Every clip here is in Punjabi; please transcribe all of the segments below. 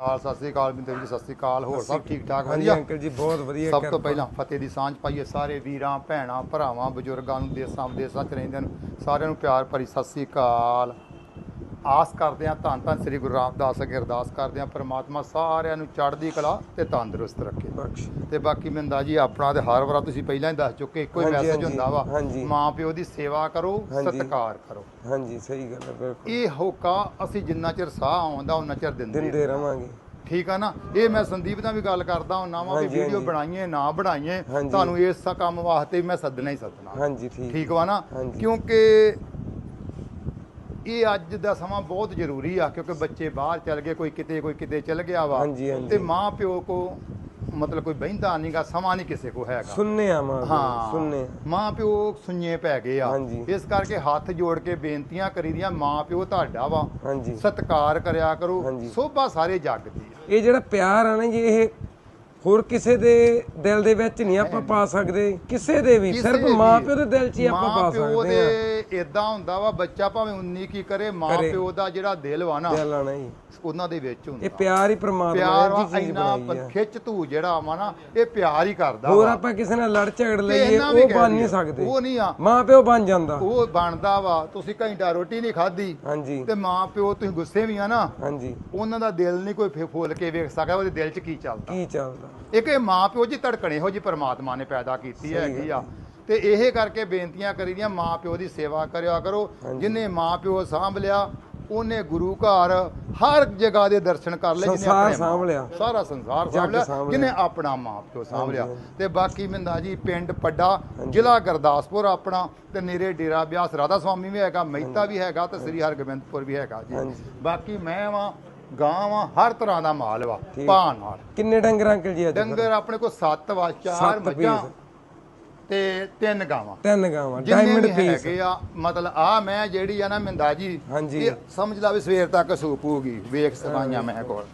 ਕਾਲ ਸਤਿ ਸ੍ਰੀ ਅਕਾਲ ਬਿੰਦਰ ਜੀ ਸਤਿ ਸ੍ਰੀ ਅਕਾਲ ਹੋਰ ਸਭ ਠੀਕ ਠਾਕ ਵਧੀਆ? ਅੰਕਲ ਜੀ ਬਹੁਤ ਵਧੀਆ ਸਭ ਤੋਂ। ਪਹਿਲਾਂ ਫਤਿਹ ਦੀ ਸਾਂਝ ਪਾਈਏ ਸਾਰੇ ਵੀਰਾਂ ਭੈਣਾਂ ਭਰਾਵਾਂ ਬਜ਼ੁਰਗਾਂ ਨੂੰ ਦੇਸਾਂ ਵਿਦੇਸਾਂ ਚ ਰਹਿੰਦਿਆਂ ਨੂੰ ਸਾਰਿਆਂ ਨੂੰ ਪਿਆਰ ਭਰੀ ਸਤਿ ਸ੍ਰੀ ਅਕਾਲ। ਆਸ ਕਰਦੇ ਹਾਂ ਧੰਨ ਧੰਨ ਸ੍ਰੀ ਗੁਰੂ ਰਾਮਦਾਸ ਅੱਗੇ ਅਰਦਾਸ ਕਰਦੇ ਹਾਂ ਪ੍ਰਮਾਤਮਾ ਸਾਰਿਆਂ ਨੂੰ ਚੜ੍ਹਦੀ ਕਲਾ ਤੇ ਤੰਦਰੁਸਤ ਰੱਖੇ ਤੇ ਬਾਕੀ ਮਿੰਦਾ ਜੀ ਆਪਣਾ ਤੇ ਹਰ ਵਾਰ ਤੁਸੀਂ ਪਹਿਲਾਂ ਹੀ ਦੱਸ ਚੁੱਕੇ ਇੱਕੋ ਹੀ ਮੈਸੇਜ ਹੁੰਦਾ ਵਾ। ਮਾਂ ਪਿਓ ਦੀ ਸੇਵਾ ਕਰੋ। ਸਤਿਕਾਰ ਕਰੋ ਹਾਂਜੀ ਸਹੀ ਗੱਲ ਹੈ ਬਿਲਕੁਲ ਇਹ ਹੋਕਾ ਅਸੀਂ ਜਿੰਨਾ ਚਿਰ ਸਾਹ ਆਉਂਦਾ ਉਹਨਾਂ ਚਿਰ ਦਿੰਦੇ ਰਵਾਂਗੇ ਠੀਕ ਆ ਨਾ ਇਹ ਮੈਂ ਸੰਦੀਪ ਨਾਲ ਵੀ ਗੱਲ ਕਰਦਾ ਹੁੰਨਾ ਵਾਂ ਵੀ ਵੀਡੀਓ। ਬਣਾਈਏ ਨਾ ਬਣਾਈਏ। ਤੁਹਾਨੂੰ ਇਸ ਕੰਮ ਵਾਸਤੇ ਮੈਂ ਸੱਦਣਾ ਹੀ ਸੱਦਣਾ ਹਾਂਜੀ ਠੀਕ ਠੀਕ ਵਾ ਨਾ। ਕਿਉਂਕਿ ਇਹ ਅੱਜ ਦਾ ਸਮਾਂ ਬਹੁਤ ਜ਼ਰੂਰੀ ਆ ਕਿਉਂਕਿ ਬੱਚੇ ਬਾਹਰ ਚੱਲ ਗਏ ਕੋਈ ਕਿਤੇ ਕੋਈ ਕਿਤੇ ਚੱਲ ਗਿਆ ਵਾ। ਹਾਂਜੀ, ਹਾਂਜੀ। ਤੇ ਮਾਂ ਪਿਓ ਕੋ ਮਤਲਬ ਕੋਈ ਬਹਿੰਦਾ ਨਹੀਂਗਾ ਸਮਾਂ ਨਹੀਂ ਕਿਸੇ ਕੋ ਹੈਗਾ। ਸੁਣਨੇ ਆ ਮਾਂ ਹਾਂ। ਸੁਣਨੇ। ਮਾਂ ਪਿਓ ਸੁਣਨੇ ਪੈ ਗਏ ਆ। ਹਾਂਜੀ। ਇਸ ਕਰਕੇ ਹੱਥ ਜੋੜ ਕੇ ਬੇਨਤੀਆਂ ਕਰੀਦੀਆਂ ਮਾਂ ਪਿਓ ਤੁਹਾਡਾ ਵਾ। ਹਾਂਜੀ। ਸਤਿਕਾਰ ਕਰਿਆ ਕਰੋ। ਹਾਂਜੀ। ਸੋਭਾ ਸਾਰੇ ਜੱਗ ਦੀ ਆ। ਇਹ ਜਿਹੜਾ ਪਿਆਰ ਆ ਨਾ ਜੀ ਇਹ ਹੋਰ ਕਿਸੇ ਦੇ ਦਿਲ ਦੇ ਵਿੱਚ ਨਹੀਂ ਆਪਾਂ ਪਾ ਸਕਦੇ ਕਿਸੇ ਦੇ ਵੀ ਸਿਰਫ। ਮਾਂ ਪਿਓ ਦੇ ਦਿਲ 'ਚ ਹੀ ਆਪਾਂ ਮਾਂ ਪਾ ਸਕਦੇ ਆ ਦੇ ਇਦਾਂ ਹੁੰਦਾ ਵਾ ਬੱਚਾ ਭਾਵੇਂ 19 ਕੀ ਕਰੇ ਮਾਂ। ਪਿਓ ਦਾ ਜਿਹੜਾ ਦਿਲ ਵਾ ਨਾ ਦਿਲ ਆਣਾ ਜੀ ਉਹਨਾਂ ਦੇ ਵਿੱਚ ਹੁੰਦਾ। ਇਹ ਪਿਆਰ ਹੀ ਪ੍ਰਮਾਤਮਾ ਜੀ ਚੀਜ਼ ਇੰਨਾ ਬਣਾਈ ਆ। ਖਿੱਚ ਧੂ ਜਿਹੜਾ ਵਾ ਨਾ ਇਹ ਪਿਆਰ ਹੀ ਕਰਦਾ ਹੋਰ ਆਪਾਂ ਕਿਸੇ ਨਾਲ ਲੜ ਝਗੜ ਲਈਏ ਉਹ ਬਣ ਨਹੀਂ ਸਕਦੇ। ਉਹ ਨਹੀਂ ਆ। ਮਾਂ ਪਿਓ ਬਣ ਜਾਂਦਾ। ਉਹ ਬਣਦਾ ਵਾ ਤੁਸੀਂ ਘੰਟਾ ਰੋਟੀ ਨਹੀਂ ਖਾਧੀ ਹਾਂਜੀ। ਤੇ ਮਾਂ ਪਿਓ ਤੁਸੀਂ ਗੁੱਸੇ ਵੀ ਆ ਨਾ ਹਾਂਜੀ। ਉਹਨਾਂ ਦਾ ਦਿਲ ਨਹੀਂ ਕੋਈ ਫੋਲ ਕੇ ਵੇਖ ਸਕਦਾ ਉਹਦੇ ਦਿਲ 'ਚ ਕੀ ਚੱਲਦਾ। ਕੀ ਚੱਲਦਾ? ਇੱਕ ਇਹ ਮਾਂ ਪਿਓ ਜੀ ਧੜਕਣ ਇਹੋ ਜੀ ਪਰਮਾਤਮਾ ਨੇ ਪੈਦਾ ਕੀਤੀ ਹੈਗੀ ਆ। ਤੇ ਇਹ ਕਰਕੇ ਬੇਨਤੀਆਂ ਕਰੀਦੀਆਂ ਮਾਂ ਪਿਓ ਦੀ ਸੇਵਾ ਕਰਿਆ ਕਰੋ। ਜਿਨੇ ਮਾਂ ਪਿਓ ਸਾਂਭ ਲਿਆ ਉਹਨੇ ਗੁਰੂ ਘਰ ਹਰ ਜਗ੍ਹਾ ਦੇ ਦਰਸ਼ਨ ਕਰ ਲਏ ਜਿਹਨੇ ਸੰਸਾਰ ਸਾਂਭ ਲਿਆ। ਸਾਰਾ ਸੰਸਾਰ ਸਾਂਭ ਲਿਆ। ਜਿਹਨੇ ਆਪਣਾ ਮਾਂ ਪਿਓ ਸਾਂਭ ਲਿਆ। ਤੇ ਬਾਕੀ ਮਿੰਦਾ ਜੀ ਪਿੰਡ ਪੱਡਾ ਜ਼ਿਲ੍ਹਾ ਗੁਰਦਾਸਪੁਰ ਆਪਣਾ ਤੇ ਨੇਰੇ ਡੇਰਾ ਬਿਆਸ ਰਾਧਾ ਸਵਾਮੀ ਵੀ ਹੈਗਾ ਮਹਿਤਾ ਵੀ ਹੈਗਾ ਤੇ ਸ੍ਰੀ ਹਰਗੋਬਿੰਦਪੁਰ ਵੀ ਹੈਗਾ ਜੀ। ਬਾਕੀ ਮੈਂ ਵਾਂ ਗਾਂ ਵਾਂ ਹਰ ਤਰ੍ਹਾਂ ਦਾ ਮਾਲ ਵਾ। ਭਾਅ ਨਾਲ ਕਿੰਨੇ ਡੰਗਰ ਅੰਕਲ ਜੀ ਅੱਜ? ਡੰਗਰ ਆਪਣੇ ਕੋਲ 7 ਵਾ 4 ਸੱਤ ਮੱਝਾਂ। ਤੇ ਤਿੰਨ ਗਾਵਾਂ ਤਿੰਨ ਗਾਵਾਂ ਡਾਇਮੰਡ ਪੀਸ ਹੈਗੇ ਆ ਮਤਲਬ ਆ ਮੈਂ ਜਿਹੜੀ ਆ ਨਾ ਮਿੰਦਾ ਜੀ ਹਾਂਜੀ। ਇਹ ਸਮਝ ਲਾ ਵੀ ਸਵੇਰ ਤੱਕ ਸੂਪ ਹੋਊਗੀ ਵੇਖ ਸਵਾਈਆਂ ਮੈਂ ਕੋਲ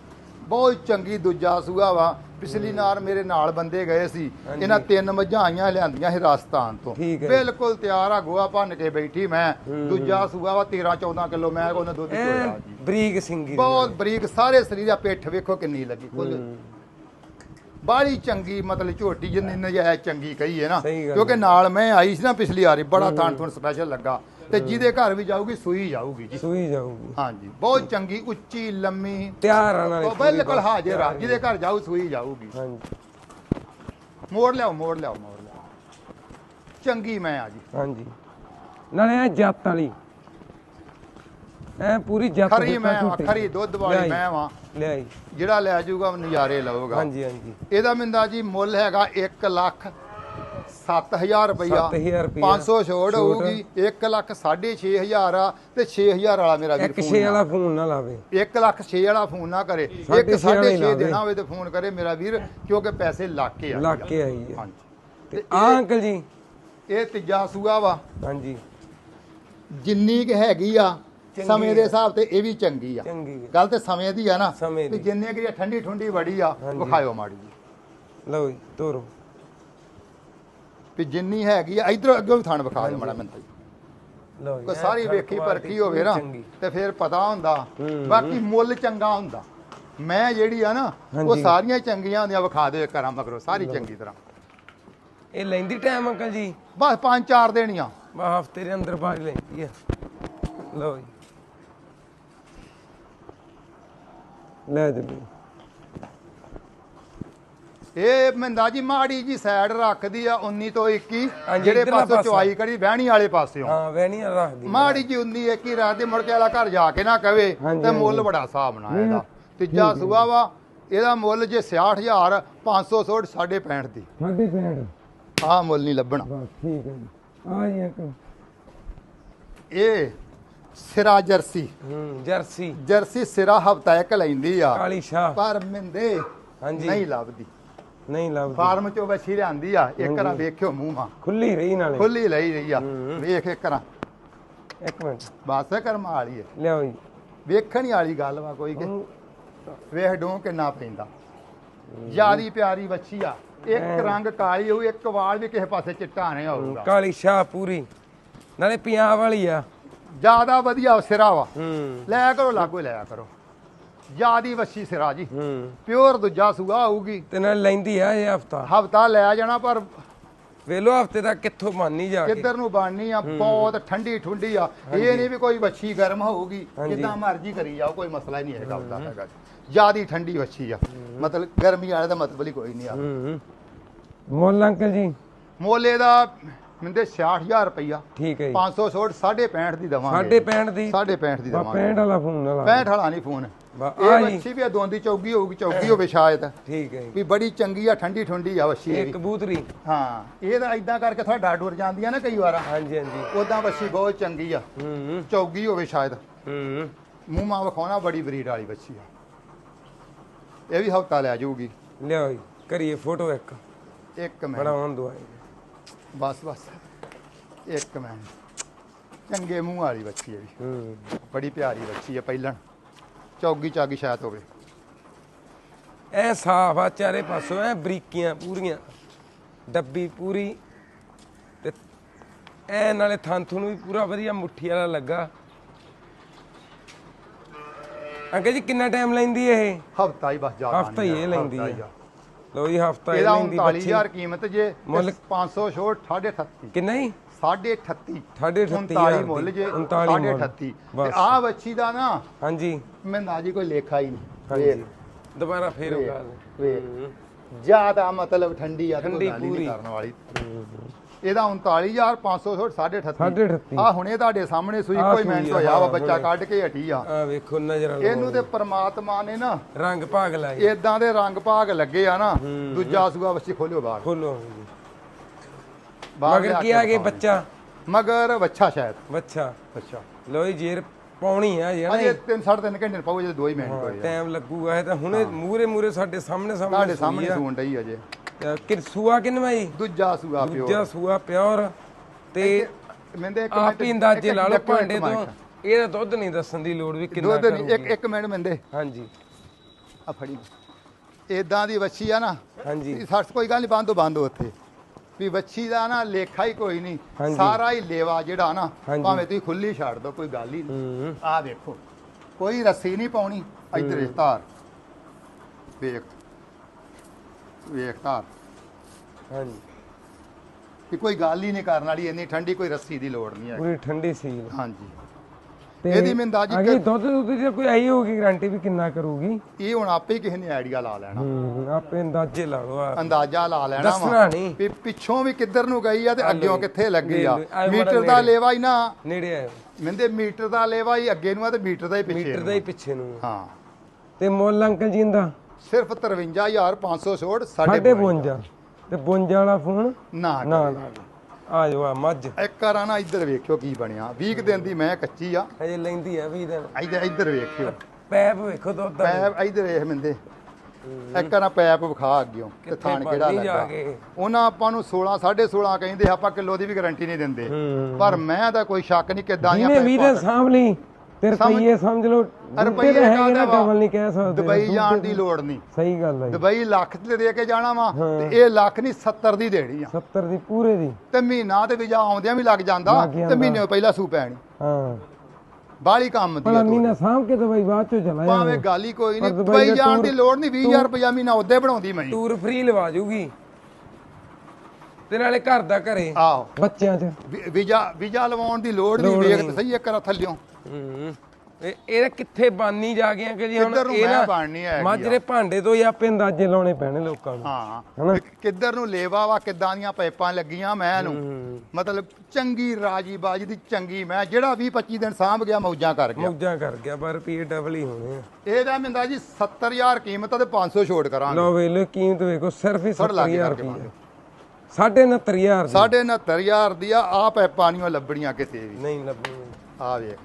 ਬਹੁਤ ਚੰਗੀ ਦੂਜਾ ਸੂਆ ਵਾ। ਪਿਛਲੀ ਨਾਰ ਮੇਰੇ ਨਾਲ ਬੰਦੇ ਗਏ ਸੀ। ਇਹਨਾਂ ਤਿੰਨ ਮੱਝਾਂ ਆਈਆਂ ਲਿਆਂਦੀਆਂ ਸੀ ਰਾਜਸਥਾਨ ਤੋਂ। ਬਿਲਕੁਲ ਤਿਆਰ ਆ ਗੋਆ ਭੰਨ ਕੇ ਬੈਠੀ ਮੈਂ। ਦੂਜਾ ਸੂਆ ਵਾ 13 14 ਕਿਲੋ ਮੈਂ ਉਹਨੇ ਦੁੱਧ ਚੋਇਆ ਜੀ। ਬਰੀਕ ਸਿੰਗੀ ਬਹੁਤ ਬਰੀਕ ਸਾਰੇ ਸਰੀਰ ਦਾ ਪਿੱਠ ਵੇਖੋ ਕਿੰਨੀ ਲੱਗੀ ਕੁੱਲ ਬਾੜੀ ਚੰਗੀ ਮਤਲਬ ਝੋਟੀ ਜਿੰਨੀ ਨਜਾਇਜ਼ ਚੰਗੀ ਕਹੀ ਹੈ ਨਾ। ਕਿਉਂਕਿ ਨਾਲ ਮੈਂ ਆਈ ਸੀ ਨਾ ਪਿਛਲੀ ਵਾਰੀ ਬੜਾ ਥਾਣ ਥੁਣ ਸਪੈਸ਼ਲ ਲੱਗਾ। ਤੇ ਜਿਹਦੇ ਘਰ ਵੀ ਜਾਊਗੀ ਸੂਈ ਜਾਊਗੀ ਜੀ। ਸੂਈ ਜਾਊਗੀ। ਹਾਂਜੀ ਬਹੁਤ ਚੰਗੀ ਉੱਚੀ ਲੰਮੀ। ਤਿਆਰ ਆ ਨਾਲੇ ਉਹ ਬਿਲਕੁਲ ਹਾਜ਼ਰ ਆ ਜਿਹਦੇ ਘਰ ਜਾਊ ਸੂਈ ਜਾਊਗੀ। ਹਾਂਜੀ। ਮੋੜ ਲਿਆਓ ਮੋੜ ਲਿਆਓ ਮੋੜ ਲਿਆਓ। ਚੰਗੀ ਮੈਂ ਆ ਜੀ। ਹਾਂਜੀ। ਨਾਲੇ ਇਹ ਜੱਤ ਵਾਲੀ। ਐ ਪੂਰੀ ਜੱਤ ਖਰੀ ਮੈਂ। ਖਰੀ ਦੁੱਧ ਵਾਲੀ। ਮੈਂ ਵਾਂ। ਲਿਆਈ। ਜਿਹੜਾ ਲੈ ਜਾਊਗਾ ਉਹ ਨਜ਼ਾਰੇ ਲਊਗਾ। ਹਾਂਜੀ ਹਾਂਜੀ। ਇਹਦਾ ਮਿੰਦਾ ਜੀ ਮੁੱਲ ਹੈਗਾ 1 ਲੱਖ 7000 ਰੁਪਇਆ 7000 ਰੁਪਇਆ। 500 ਛੋੜ। ਹੋਊਗੀ 1 ਲੱਖ 6500 ਆ ਤੇ 6000 ਵਾਲਾ ਮੇਰਾ ਵੀਰ ਇੱਕ ਛੇ ਵਾਲਾ ਫੋਨ ਨਾ ਲਾਵੇ 1 ਲੱਖ 6 ਵਾਲਾ ਫੋਨ ਨਾ ਕਰੇ ਸਾਢੇ ਇੱਕ ਛੇ ਵਾਲਾ ਹੀ 6.5 ਲਾਵੇ। ਦੇਣਾ ਹੋਵੇ ਤੇ ਫੋਨ ਕਰੇ ਮੇਰਾ ਵੀਰ ਕਿਉਂਕਿ ਪੈਸੇ ਲੱਗ ਕੇ ਆ ਲੱਗ ਕੇ ਆਈ ਹੈ ਹਾਂਜੀ ਤੇ ਆ ਅੰਕਲ ਜੀ ਇਹ ਤੀਜਾ ਸੂਆ ਵਾ ਹਾਂਜੀ ਜਿੰਨੀ ਕਿ ਹੈਗੀ ਆ ਸਮੇਂ ਦੇ। ਹਿਸਾਬ ਤੇ ਇਹ ਵੀ ਚੰਗੀ ਆ। ਗੱਲ ਤੇ ਸਮੇਂ ਦੀ ਆ ਨਾ ਤੇ। ਜਿੰਨੇ ਕਿ ਠੰਡੀ ਠੁੰਡੀ ਬੜੀ ਆ। ਵਿਖਾਇਓ ਮਾੜੀ ਜੀ ਲਓ ਜੀ ਤੋਰੋ ਵੀ ਜਿੰਨੀ ਹੈਗੀ ਆ ਇਧਰ ਅੱਗੇ ਵੀ ਥਣ ਵਿਖਾ ਦਿਓ ਮਾੜਾ ਜੀ। ਕੋਈ ਐਨ ਸਾਰੀ ਵੇਖੀ ਪਰਖੀ ਹੋਵੇ ਨਾ। ਤੇ ਫਿਰ ਪਤਾ ਹੁੰਦਾ। ਬਾਕੀ ਮੁੱਲ ਚੰਗਾ ਹੁੰਦਾ। ਮੈਂ ਜਿਹੜੀ ਆ ਨਾ ਉਹ। ਸਾਰੀਆਂ ਚੰਗੀਆਂ ਹੁੰਦੀਆਂ ਵਿਖਾ ਦਿਓ ਕਰਾਂ ਮਗਰੋਂ ਸਾਰੀ ਚੰਗੀ ਤਰ੍ਹਾਂ। ਇਹ ਲੈਂਦੀ ਟਾਈਮ ਅੰਕਲ ਜੀ? ਬਸ ਪੰਜ ਚਾਰ ਦੇਣੀਆਂ। ਬਾ ਹਫ਼ਤੇ ਦੇ ਅੰਦਰ ਬਾਅਦ ਲੈਂਦੀ ਹੈ ਲਓ ਜੀ। ਲੈ ਦੇ ਇਹ ਮੰਦਾ ਜੀ ਮਾੜੀ ਜੀ ਸਾਈਡ ਰੱਖਦੀ ਆ 19 ਤੋਂ 21 ਹਾਂਜੀ, ਜਿਹੜੇ ਪਾਸੋਂ। ਚਵਾਈ ਕਰੀ ਬਹਿਣੀ ਵਾਲੇ ਪਾਸਿਓਂ ਹਾਂ। ਵੈਣੀਆਂ ਰੱਖਦੀ ਮਾੜੀ ਜੀ 19 21 ਰਾਤ ਦੇ ਮੁੜ ਕੇ ਵਾਲਾ ਘਰ ਜਾ ਕੇ ਨਾ ਕਵੇ ਤੇ ਮੁੱਲ। ਬੜਾ ਹਿਸਾਬ ਨਾਲ ਇਹਦਾ। ਤੀਜਾ ਸੂਆ ਵਾ ਇਹਦਾ ਮੁੱਲ ਜੇ 66000 500 ਸੋੜ 65 ਦੀ। ਸਾਢੇ 65 ਆਹ ਮੁੱਲ ਨਹੀਂ ਲੱਭਣਾ। ਬਸ ਠੀਕ ਹੈ ਆ ਇਹ ਸਿਰਾ ਜਰਸੀ। ਹੂੰ ਜਰਸੀ। ਜਰਸੀ ਸਿਰਾ ਹਫਤਾ ਇੱਕ ਲੈਂਦੀ ਆ। ਕਾਲੀ ਸ਼ਾਹ। ਪਰ ਮਿੰਦੇ ਹਾਂਜੀ। ਨਹੀਂ ਲੱਭਦੀ। ਨਹੀਂ ਲੱਭਦੀ। ਫਾਰਮ ਚੋਂ ਵੱਛੀ ਲਿਆਂਦੀ ਆ ਇੱਕ ਰਾਂ ਵੇਖਿਓ ਮੂੰਹ ਮਾ। ਖੁੱਲੀ ਰਹੀ ਨਾਲੇ। ਖੁੱਲੀ ਲਈ ਰਹੀ ਆ। ਵੇਖ ਇੱਕ ਰਾਂ ਇੱਕ ਮਿੰਟ। ਬਸ ਕਰਮ ਵਾਲੀ ਹੈ ਲਿਆਓ ਜੀ। ਵੇਖਣ ਵਾਲੀ ਗੱਲ ਵਾ ਕੋਈ ਕਿ ਵੇਖ ਡੂੰ ਕਿੰਨਾ ਪੈਂਦਾ। ਜਿਆਦੀ ਪਿਆਰੀ ਵੱਛੀ ਆ। ਇੱਕ ਰੰਗ ਕਾਲੀ ਹੋਊ ਇੱਕ ਵਾਲ ਵੀ ਕਿਸੇ ਪਾਸੇ ਚਿੱਟਾ ਨਹੀਂ ਹੋਊਗਾ। ਕਾਲੀ ਸ਼ਾਹ ਪੂਰੀ। ਨਾਲੇ ਪੰਜਾਬ ਵਾਲੀ ਆ। ਜ਼ਿਆਦਾ ਵਧੀਆ ਸਿਰਾ ਵਾ। ਲੈ ਕਰੋ ਲਾਗੋ ਲਿਆ ਕਰੋ। ਜਿਆਦੀ ਵੱਛੀ ਸਿਰਾ ਜੀ। ਹੂੰ। ਪਿਓਰ ਦੂਜਾ ਸੂਆ ਆਊਗੀ ਤੇ ਨਾਲ ਲੈਂਦੀ ਆ ਇਹ ਹਫਤਾ। ਹਫਤਾ ਲੈ ਜਾਣਾ ਪਰ ਵੇਲੋ ਹਫ਼ਤੇ ਤੱਕ ਕਿੱਥੋਂ ਮੰਨੀ ਜਾ ਕੇ? ਕਿੱਧਰ ਨੂੰ ਬਣਨੀ ਆ? ਬਹੁਤ ਠੰਡੀ ਠੁੰਡੀ ਆ। ਇਹ ਨਹੀਂ ਵੀ ਕੋਈ ਵੱਛੀ ਗਰਮ ਹੋਊਗੀ। ਜਿੱਦਾਂ ਮਰਜ਼ੀ ਕਰੀ ਜਾਓ ਕੋਈ ਮਸਲਾ ਨਹੀਂ ਹੈਗਾ ਉਹਦਾ ਹੈਗਾ ਜਿਆਦੀ ਠੰਡੀ ਵੱਛੀ ਆ। ਮਤਲਬ ਗਰਮੀ ਵਾਲੇ ਦਾ ਮਤਲਬ ਹੀ ਕੋਈ ਨਹੀਂ ਆ। ਮੁੱਲ ਅੰਕਲ ਜੀ? ਮੋਲੇ ਦਾ ਮਿੰਦੇ 66000 ਰੁਪਈਆ। ਠੀਕ ਹੈ ਜੀ। 500 ਛੋਟ 65 ਦੀ ਦਵਾਂਗੇ। ਸਾਢੇ 65 ਦੀ? 65 ਦੀ ਦਵਾਂਗੇ। 65 ਵਾਲਾ ਫੋਨ ਵਾਲਾ। 65 ਵਾਲਾ ਨਹੀਂ ਫੋਨ। ਇਹ ਵੱਛੀ ਵੀ ਦੋਂਦੀ ਚੌਗੀ ਹੋਊਗੀ ਚੌਗੀ ਹੋਵੇ ਸ਼ਾਇਦ। ਠੀਕ ਹੈ ਵੀ ਬੜੀ ਚੰਗੀ ਆ ਠੰਡੀ ਠੁੰਡੀ ਆ ਵੱਛੀ ਇਹ। ਕਬੂਤਰੀ। ਹਾਂ ਇਹ ਤਾਂ ਇਦਾਂ ਕਰਕੇ ਥੋੜਾ ਡਾਡ ਡੁਰ ਜਾਂਦੀ ਆ ਨਾ ਕਈ ਵਾਰ। ਹਾਂਜੀ ਹਾਂਜੀ। ਉਦਾਂ ਵੱਛੀ ਬਹੁਤ ਚੰਗੀ ਆ। ਹੂੰ ਚੌਗੀ ਹੋਵੇ ਸ਼ਾਇਦ। ਹੂੰ ਮੂੰਹ ਮਾਂ ਵਿਖਾਉਣਾ ਬੜੀ ਬਰੀਡ ਵਾਲੀ ਬੱਚੀ ਆ। ਇਹ ਵੀ ਹਫਤਾ ਲੈ ਜਾਊਗੀ। ਲਿਆਓ ਜੀ ਕਰੀਏ ਫੋਟੋ ਇੱਕ। ਇੱਕ ਮਿੰਟ। ਬਣਾਉਣ ਦਵਾਈ ਬਸ ਬਸ। ਇੱਕ ਮਿੰਟ ਚੰਗੇ ਮੂੰਹ ਵਾਲੀ ਬੱਚੀ ਹੈ ਵੀ ਹੂੰ। ਬੜੀ ਪਿਆਰੀ ਬੱਚੀ ਹੈ ਪਹਿਲਣ ਚੌਗੀ ਚਾਗੀ ਸ਼ਾਇਦ ਹੋਵੇ। ਐ ਸਾਫ਼ ਆ ਚਾਰੇ ਪਾਸੋਂ ਐ ਬਰੀਕੀਆਂ ਪੂਰੀਆਂ। ਡੱਬੀ ਪੂਰੀ ਤੇ ਐ ਨਾਲੇ ਥਾਂਥੂ ਨੂੰ ਵੀ ਪੂਰਾ ਵਧੀਆ ਮੁੱਠੀ ਵਾਲਾ ਲੱਗਾ। ਅੰਕਲ ਜੀ ਕਿੰਨਾ ਟਾਈਮ ਲੈਂਦੀ ਇਹ? ਹਫਤਾ ਹੀ ਬਸ ਜ਼ਿਆਦਾ ਹਫ਼ਤਾ ਹੀ ਇਹ ਲੈਂਦੀ ਹੀ। ਲੋ ਜੀ ਹਫਤਾ ਇਹ ਇਹਦਾ ਲੈਂਦੀ ਬੱਚੀ। 39000 ਕੀਮਤ ਜੇ ਮੁੱਲ- 500 ਛੋਟ 38 ਕਿੰਨਾ ਹੀ 38 ਸਾਢੇ ਅਠੱਤੀ 39 ਹਜ਼ਾਰ ਮੁੱਲ ਜੇ ਦੀ। 39 ਮੁੱਲ। 38 ਤੇ। ਆਹ ਬੱਚੀ ਦਾ ਨਾ ਹਾਂਜੀ। ਮੈਂ ਨਾ ਜੀ ਕੋਈ ਲੇਖਾ ਹੀ ਨਹੀਂ। ਹਾਂਜੀ। ਦੁਬਾਰਾ ਫੇਰ ਵੇਖ, ਗੱਲ। ਵੇਖ। ਜ਼ਿਆਦਾ ਮਤਲਬ ਠੰਡੀ ਆ ਠੰਡੀ ਪੂਰੀ। ਕਰਨ ਵਾਲੀ। ਇਹਦਾ 39500 ਛੋਟ 38 ਸਾਢੇ ਅਠੱਤੀ। ਆ ਹੁਣੇ ਤੁਹਾਡੇ ਸਾਹਮਣੇ ਸੂਈ ਕੋਈ ਮਿੰਟ ਆ, ਹੋਇਆ ਵਾ ਬੱਚਾ। ਕੱਢ ਕੇ ਹਟੀ ਆ। ਆ ਵੇਖੋ ਨਜ਼ਰ ਇਹਨੂੰ ਤੇ ਪ੍ਰਮਾਤਮਾ ਨੇ ਨਾ ਰੰਗ ਭਾਗ ਲਾਏ। ਇਦਾਂ ਦੇ ਰੰਗ ਭਾਗ ਲੱਗੇ ਆ ਨਾ ਦੂਜਾ ਸੂਆ ਬੱਚੀ ਖੋਲਿਓ ਬਾਹਰ। ਖੋਲੋ ਮਗਰ ਕੀ ਆ ਗਏ। ਬੱਚਾ? ਮਗਰ ਬੱਚਾ ਸ਼ਾਇਦ। ਬੱਚਾ ਬੱਚਾ ਲੋ ਜੀ ਜੇਰ ਪਾਉਣੀ ਆ ਜੀ ਅਜੇ 3 3.5 ਘੰਟੇ ਪਾਉ ਜੇ 2 ਹੀ ਮਿੰਟ ਹੋਏ ਆ। ਟਾਈਮ ਲੱਗੂਗਾ ਇਹ ਤਾਂ ਹੁਣੇ ਮੂਰੇ ਮੂਰੇ ਸਾਡੇ ਸਾਹਮਣੇ ਸਾਹਮਣੇ ਤੁਹਾਡੇ ਸਾਹਮਣੇ ਸੂਣ ਡਈ ਅਜੇ। ਕਿ ਸੂਆ ਕਿੰਨਵਾ ਜੀ ਦੂਜਾ ਸੂਆ ਪਿਓ ਦੂਜਾ ਸੂਆ ਪਿਓਰ ਤੇ ਮਿੰਦੇ ਇੱਕ ਆਪ ਹੀ ਅੰਦਾਜ਼ੇ ਲਾ ਲਓ ਮਿੰਟ, ਭਾਂਡੇ ਤੋਂ। ਮਿੰਟ। ਇਹਦਾ ਦੁੱਧ ਨਹੀਂ ਦੱਸਣ ਦੀ ਲੋੜ ਵੀ ਕਿੰਨਾ ਦੁੱਧ ਨਹੀਂ ਇੱਕ ਇੱਕ ਮਿੰਟ ਮਿੰਦੇ। ਹਾਂਜੀ। ਆ ਫੜੀ। ਇਦਾਂ ਦੀ ਵੱਛੀ ਆ ਨਾ ਹਾਂਜੀ। ਸੱਚ ਕੋਈ ਗੱਲ ਨਹੀਂ ਬੰਦੋ ਬੰਦੋ ਉੱਥੇ। ਵੀ ਵੱਛੀ ਦਾ ਨਾ ਲੇਖਾ ਹੀ ਕੋਈ ਨਹੀਂ। ਸਾਰਾ ਹੀ ਲੇਵਾ ਜਿਹੜਾ ਨਾ। ਭਾਵੇਂ ਤੁਸੀਂ ਖੁੱਲੀ ਛੱਡ ਦੋ ਕੋਈ ਗੱਲ ਹੀ ਨਹੀਂ ਆ ਦੇਖੋ ਕੋਈ ਰੱਸੀ ਨਹੀਂ ਪਾਉਣੀ ਇੱਧਰ ਧਾਰ। ਵੇਖ। ਵੇਖ ਧਾਰ ਹਾਂਜੀ। ਕਿ ਕੋਈ ਗੱਲ ਹੀ ਨਹੀਂ ਕਰਨ ਵਾਲੀ ਇੰਨੀ ਠੰਡੀ ਕੋਈ ਰੱਸੀ ਦੀ ਲੋੜ ਨਹੀਂ ਹੈ ਪੂਰੀ ਠੰਡੀ ਸੀਲ ਹਾਂਜੀ। ਇਹਦੀ ਮੈਂ ਅੰਦਾਜ਼ੀ ਅਗੇ ਦੁੱਧ ਦੁੱਧ ਦੀ ਕੋਈ ਆਈ ਹੋਊਗੀ ਗਾਰੰਟੀ ਵੀ ਕਿੰਨਾ ਕਰੂਗੀ। ਇਹ ਹੁਣ ਆਪੇ ਹੀ ਕਿਸੇ ਨੇ ਆਈਡੀਆ ਲਾ ਲੈਣਾ। ਹੂੰ ਆਪੇ ਅੰਦਾਜ਼ੇ ਲਾ ਲਓ। ਅੰਦਾਜ਼ਾ ਲਾ ਲੈਣਾ ਦੱਸਣਾ ਨਹੀਂ। ਵੀ ਪਿੱਛੋਂ ਵੀ ਕਿੱਧਰ ਨੂੰ ਗਈ ਆ ਤੇ ਅੱਗਿਓਂ। ਕਿੱਥੇ ਲੱਗੀ ਆ। ਮੀਟਰ ਦਾ। ਲੇਵਾ ਹੀ ਨਾ। ਨੇੜੇ ਆਇਓ। ਮਿੰਦੇ ਮੀਟਰ ਦਾ ਲੇਵਾ ਹੀ ਅੱਗੇ ਨੂੰ ਆ ਤੇ ਮੀਟਰ ਦਾ ਹੀ ਪਿੱਛੇ ਮੀਟਰ ਦਾ ਹੀ। ਪਿੱਛੇ ਨੂੰ। ਹਾਂ। ਤੇ ਮੁੱਲ ਅੰਕਲ ਜੀ ਦਾ? ਸਿਰਫ 53500 ਛੋੜ ਸਾਢੇ ਸਾਡੇ 52 ਤੇ 52 ਵਾਲਾ ਫੋਨ? ਨਾ ਨਾ ਨਾ ਆ ਜਾਓ ਆ ਮੱਝ। ਇੱਕ ਵਾਰ ਨਾ ਇੱਧਰ ਵੇਖਿਓ ਕੀ ਬਣਿਆ। 20 ਕੁ ਦਿਨ ਦੀ ਮੈਂ ਕੱਚੀ ਆ। ਹਜੇ ਲੈਂਦੀ ਆ ਵੀ ਦਿਨ। ਇੱਧਰ ਇੱਧਰ ਵੇਖਿਓ। ਪੈਪ ਵੇਖੋ ਦੁੱਧ ਦਾ ਪੈਪ ਇੱਧਰ ਵੇਖ ਮਿੰਦੇ। ਇੱਕ ਵਾਰ ਪੈਪ ਵਿਖਾ ਅੱਗਿਓ ਤੇ ਥਾਣ ਕਿਹੜਾ ਜਾ ਲੱਗਾ। ਉਹਨਾਂ ਆਪਾਂ ਨੂੰ 16 16.5 ਕਹਿੰਦੇ ਆਪਾਂ ਕਿਲੋ ਦੀ ਵੀ ਗਾਰੰਟੀ ਨਹੀਂ ਦਿੰਦੇ। ਪਰ ਮੈਂ ਤਾਂ ਕੋਈ ਸ਼ੱਕ ਨਹੀਂ ਕਿਦਾਂ ਵੀਰੇ ਪੈਪਾਂ ਸਾਂਭ ਲਈ ਤੇ ਰੁਪਈਏ ਸਮਝ ਲਓ ਰੁਪਈਏ ਹੈਗੇ ਨਾ ਵਾ? ਡਬਲ ਨਹੀਂ ਕਹਿ ਸਕਦੇ ਦੁਬਈ ਜਾਣ ਦੀ ਲੋੜ ਨਹੀਂ। ਸਹੀ ਗੱਲ ਹੈ। ਦੁਬਈ ਲੱਖ ਤੇ ਦੇ ਕੇ ਜਾਣਾ ਵਾ ਤੇ ਇਹ ਲੱਖ ਨਹੀਂ 70 ਦੀ ਦੇਣੀ ਆ। 70 ਦੀ ਪੂਰੇ ਦੀ। ਤੇ ਮਹੀਨਾ ਤੇ ਵੀਜ਼ਾ ਆਉਂਦਿਆਂ ਵੀ ਲੱਗ ਜਾਂਦਾ ਤੇ ਜਾਂਦਾ। ਮਹੀਨੇ ਪਹਿਲਾਂ ਸੂ ਪੈਣੀ। ਹਾਂ। ਬਾਹਲੀ ਕੰਮ ਦੀ ਆ ਮਹੀਨਾ ਸਾਂਭ ਕੇ ਦੁਬਈ ਬਾਅਦ ਚੋਂ ਚਲਾ ਭਾਵੇਂ ਜਾਵੇ। ਗੱਲ ਕੋਈ ਨਹੀਂ ਪਰ ਦੁਬਈ ਜਾਣ ਦੀ ਲੋੜ ਨਹੀਂ 20000 ਰੁਪਇਆ ਮਹੀਨਾ ਉਹਦੇ ਬਣਾਉਂਦੀ ਮੈਂ ਟੂਰ ਫ੍ਰੀ ਲਵਾ ਜੂਗੀ। ਤੇ ਨਾਲੇ ਘਰ ਦਾ ਘਰੇ ਆਹੋ। ਬੱਚਿਆਂ 'ਚ। ਵੀਜ਼ਾ ਵੀਜ਼ਾ ਲਵਾਉਣ ਦੀ ਲੋੜ ਨਹੀਂ ਵੇਖ। ਤੇ ਸਹੀ ਇੱਕ ਰਾ ਥੱਲਿਓ। ਹੂੰ ਇਹ ਇਹ ਕਿੱਥੇ ਬਾਨੀ ਜਾ ਗਿਆ ਕਿ ਜੀ ਹੁਣ ਕਿੱਧਰ ਨੂੰ ਇਹ ਮੈਂ ਨਾ ਬਣਨੀ। ਮਾਜਰੇ ਭਾਂਡੇ ਤੋਂ ਹੀ ਆਪੇ ਅੰਦਾਜ਼ੇ ਲਾਉਣੇ ਪੈਣੇ ਲੋਕਾਂ ਨੂੰ। ਹਾਂ? ਵੀ ਕਿੱਧਰ ਨੂੰ ਲੇਵਾ ਵਾ ਕਿੱਦਾਂ ਦੀਆਂ ਪਾਈਪਾਂ ਲੱਗੀਆਂ ਮੈਂ ਨੂੰ। ਮਤਲਬ ਚੰਗੀ ਰਾਜੀ ਬਾਜੀ ਦੀ ਚੰਗੀ ਮੈਂ ਜਿਹੜਾ 20 25 ਦਿਨ ਸਾਂਭ ਗਿਆ ਮੌਜਾਂ ਕਰ ਗਿਆ। ਮੌਜਾਂ ਕਰ ਗਿਆ ਪਰ ਰੁਪਈਏ ਡਬਲ ਹੀ ਹੋਣੇ ਆ। ਇਹਦਾ ਮਿੰਦਾ ਜੀ 70000 ਕੀਮਤ ਤੇ 500 ਛੋੜ ਕਰਾਂਗੇ। ਲਓ ਵੇਲੇ ਕੀਮਤ ਵੇਖੋ ਸਿਰਫ ਹੀ ਥੋੜ੍ਹਾ ਲਾ ਕੇ 70000 ਕਰਕੇ ਰੁਪਈਆ ਸਾਢੇ 29000 ਦੀ ਸਾਢੇ 69000 ਦੀ ਆ ਆ ਪਾਈਪਾਂ ਨਹੀਂ ਲੱਭਣੀਆਂ ਕਿਤੇ ਵੀ ਨਹੀਂ ਲੱਭਣੀ ਆ ਵੇਖ।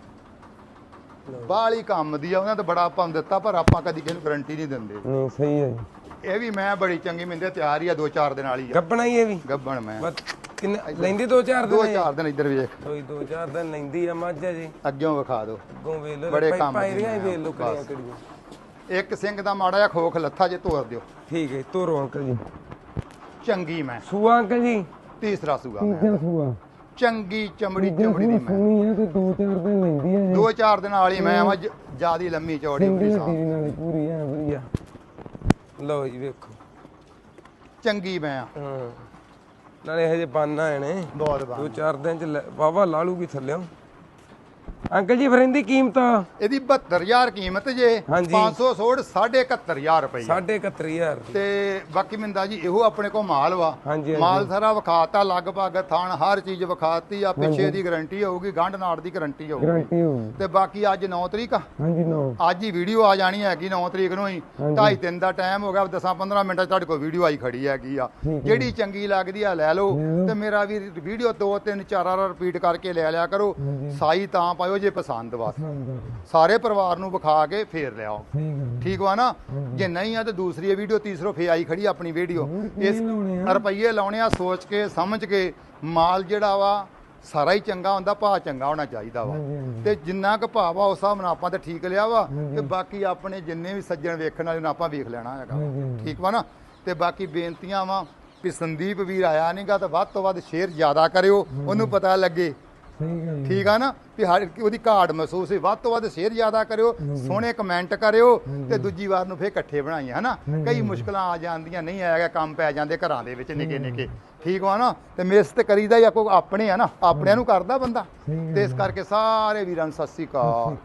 ਬਾਲੀ ਕੰਮ ਦੀ ਆ ਉਹਨਾਂ ਤੇ ਬੜਾ ਆਪਾਂ ਨੂੰ ਦਿੱਤਾ ਪਰ ਆਪਾਂ ਕਦੀ ਕਿਸੇ ਨੂੰ ਗਾਰੰਟੀ ਨਹੀਂ ਦਿੰਦੇ। ਨਹੀਂ ਸਹੀ ਹੈ ਜੀ। ਇਹ ਵੀ ਮੈਂ ਬੜੀ ਚੰਗੀ ਮਿੰਦੇ ਤਿਆਰ ਹੀ ਆ ਦੋ ਚਾਰ ਦਿਨ ਵਾਲੀ ਆ। ਗੱਬਣਾ ਹੀ ਇਹ ਵੀ। ਗੱਬਣ ਮੈਂ। ਬਸ ਕਿੰਨੇ ਲੈਂਦੀ ਦੋ ਚਾਰ ਦੋ ਦਿਨ ਚਾਰ ਦਿਨ ਇੱਧਰ ਵੇਖ ਕੋਈ ਦੋ ਚਾਰ ਦਿਨ ਲੈਂਦੀ ਆ ਮੱਝ ਜੀ। ਅੱਗਿਓਂ ਵਿਖਾ ਦਿਓ ਅੱਗੋਂ ਵੇਖ ਲਓ ਬੜੇ ਕੰਮ ਦੀ ਇਹਦੀਆਂ ਹੀ ਮੈਂ ਵੇਖ ਲਓ ਬਸ। ਇੱਕ ਸਿੰਘ ਦਾ ਮਾੜਾ ਜਿਹਾ ਖੋਖ ਲੱਥਾ ਜੇ ਤੋਰ ਦਿਓ। ਠੀਕ ਹੈ ਤੋਰੋ ਅੰਕਲ ਜੀ। ਚੰਗੀ ਮੈਂ। ਸੂਆ ਅੰਕਲ ਜੀ? ਤੀਸਰਾ ਸੂਗਾ ਮੈਂ। ਸੂਆ। ਚੰਗੀ ਚਮੜੀ ਚਮੜੀ ਦੀ ਮੈਂ। ਸੁਣੀ ਹੈ ਤੇ ਦੋ ਚਾਰ ਦਿਨ ਲੈਂਦੀ ਹੈ ਦੋ ਚਾਰ ਦਿਨ ਵਾਲੀ ਮੈਂ ਵਾਂ, ਜ- ਜਿਆਦੀ ਲੰਮੀ ਚੌੜੀ ਪੂਰੀ ਹੱਡੀ ਸਾਂ। ਨਾਲੇ ਪੂਰੀ ਐ ਵਧੀਆ ਲਓ ਜੀ ਵੇਖੋ। ਚੰਗੀ ਮੈਂ ਆ। ਹਾਂ। ਨਾਲੇ ਹਜੇ ਬਾਨਾ ਆਏ ਨੇ। ਬਹੁਤ ਦੋ ਬਾਤ ਚਾਰ ਦਿਨ ਚ ਵਾਵਾ ਲਾ ਲੂਗੀ ਥੱਲਿਓ। ਅੰਕਲ ਜੀ ਫਿਰ ਇਹਦੀ ਕੀਮਤ? ਇਹਦੀ 72000 ਕੀਮਤ ਜੇ। ਹਾਂਜੀ। 500 ਸੋੜ 71500 ਰੁਪਏ। ਸਾਢੇ 71000 ਤੇ ਬਾਕੀ ਮਿੰਦਾ ਜੀ ਇਹੋ ਆਪਣੇ ਕੋਲ ਮਾਲ ਵਾ। ਮਾਲ ਸਾਰਾ ਵਿਖਾਤਾ ਲਗਭਗ ਥਾਣ ਹਰ ਚੀਜ਼ ਵਿਖਾਤੀ ਆ ਪਿੱਛੇ ਦੀ ਗਾਰੰਟੀ ਹੋਊਗੀ ਗੰਢ ਨਾੜ ਦੀ ਗਾਰੰਟੀ ਹੋਊਗੀ। ਤੇ ਬਾਕੀ ਅੱਜ 9 ਤਰੀਕ ਆ। ਹਾਂਜੀ ਅੱਜ ਹੀ ਵੀਡੀਓ ਆ ਜਾਣੀ ਹੈਗੀ 9 ਤਰੀਕ ਨੂੰ ਹੀ। ਢਾਈ ਦਿਨ ਦਾ ਟਾਈਮ ਹੋ ਗਿਆ 10-15 ਮਿੰਟਾਂ 'ਚ ਤੁਹਾਡੇ ਕੋਲ ਵੀਡੀਓ ਆਈ ਖੜੀ ਹੈਗੀ ਆ। ਜਿਹੜੀ ਚੰਗੀ ਲੱਗਦੀ ਆ ਲੈ ਲਓ। ਤੇ ਮੇਰਾ ਵੀ ਵੀਡੀਓ ਦੋ ਤਿੰਨ ਚਾਰ ਵਾਰ ਰਿਪੀਟ ਕਰਕੇ ਲੈ ਲਿਆ ਕਰੋ। ਸਾਈ ਤਾਂ ਪਾਇਓ ਜੇ ਪਸੰਦ ਵਾ। ਸਾਰੇ ਪਰਿਵਾਰ ਨੂੰ ਵਿਖਾ ਕੇ ਫੇਰ ਲਿਆਓ। ਠੀਕ ਵਾ ਨਾ? ਜੇ ਨਹੀਂ ਆ ਤੇ ਦੂਸਰੀ ਵੀਡੀਓ ਤੀਸਰੋ ਫੇ ਆਈ ਖੜੀ ਆਪਣੀ ਵੀਡੀਓ। ਇਸ ਰੁਪਈਏ ਲਾਉਣੇ ਆ ਸੋਚ ਕੇ ਸਮਝ ਕੇ ਮਾਲ ਜਿਹੜਾ ਵਾ ਸਾਰਾ ਹੀ ਚੰਗਾ ਹੁੰਦਾ ਭਾਅ ਚੰਗਾ ਹੋਣਾ ਚਾਹੀਦਾ ਵਾ। ਤੇ ਜਿੰਨਾ ਕੁ ਭਾਅ ਵਾ ਉਸ ਹਿਸਾਬ ਨਾਲ ਆਪਾਂ ਤੇ ਠੀਕ ਲਿਆ ਵਾ। ਤੇ ਬਾਕੀ ਆਪਣੇ ਜਿੰਨੇ ਵੀ ਸੱਜਣ ਵੇਖਣ ਵਾਲੇ ਨੂੰ ਆਪਾਂ ਵੇਖ ਲੈਣਾ ਹੈਗਾ। ਠੀਕ ਵਾ ਨਾ? ਤੇ ਬਾਕੀ ਬੇਨਤੀਆਂ ਵਾ ਕਿ ਸੰਦੀਪ ਵੀਰ ਆਇਆ ਨਹੀਂਗਾ ਤਾਂ ਵੱਧ ਤੋਂ ਵੱਧ ਸ਼ੇਅਰ ਜ਼ਿਆਦਾ ਕਰਿਓ। ਉਹਨੂੰ ਪਤਾ ਲੱਗੇ ਠੀਕ ਆ ਨਾ? ਵੀ ਹਰ ਉਹਦੀ ਘਾਟ ਮਹਿਸੂਸ ਹੋਈ। ਵੱਧ ਤੋਂ ਵੱਧ ਸ਼ੇਅਰ ਜ਼ਿਆਦਾ ਕਰਿਓ ਸੋਹਣੇ ਕਮੈਂਟ ਕਰਿਓ ਤੇ ਦੂਜੀ ਵਾਰ ਨੂੰ ਫੇਰ ਇਕੱਠੇ ਬਣਾਈਏ ਹਨਾ? ਕਈ ਮੁਸ਼ਕਲਾਂ ਆ ਜਾਂਦੀਆਂ ਨਹੀਂ ਆਏਗਾ ਕੰਮ ਪੈ ਜਾਂਦੇ ਘਰਾਂ ਦੇ ਵਿੱਚ ਨਿੱਕੇ ਨਿੱਕੇ। ਠੀਕ ਵਾ ਨਾ? ਤੇ ਮਿਸ ਤੇ ਕਰੀਦਾ ਹੀ ਆ ਕੋਈ ਆਪਣੇ ਆ ਨਾ? ਆਪਣਿਆਂ ਨੂੰ ਕਰਦਾ ਬੰਦਾ। ਤੇ ਇਸ ਕਰਕੇ ਸਾਰੇ ਵੀਰਾਂ ਨੂੰ ਸਤਿ ਸ੍ਰੀ ਅਕਾਲ।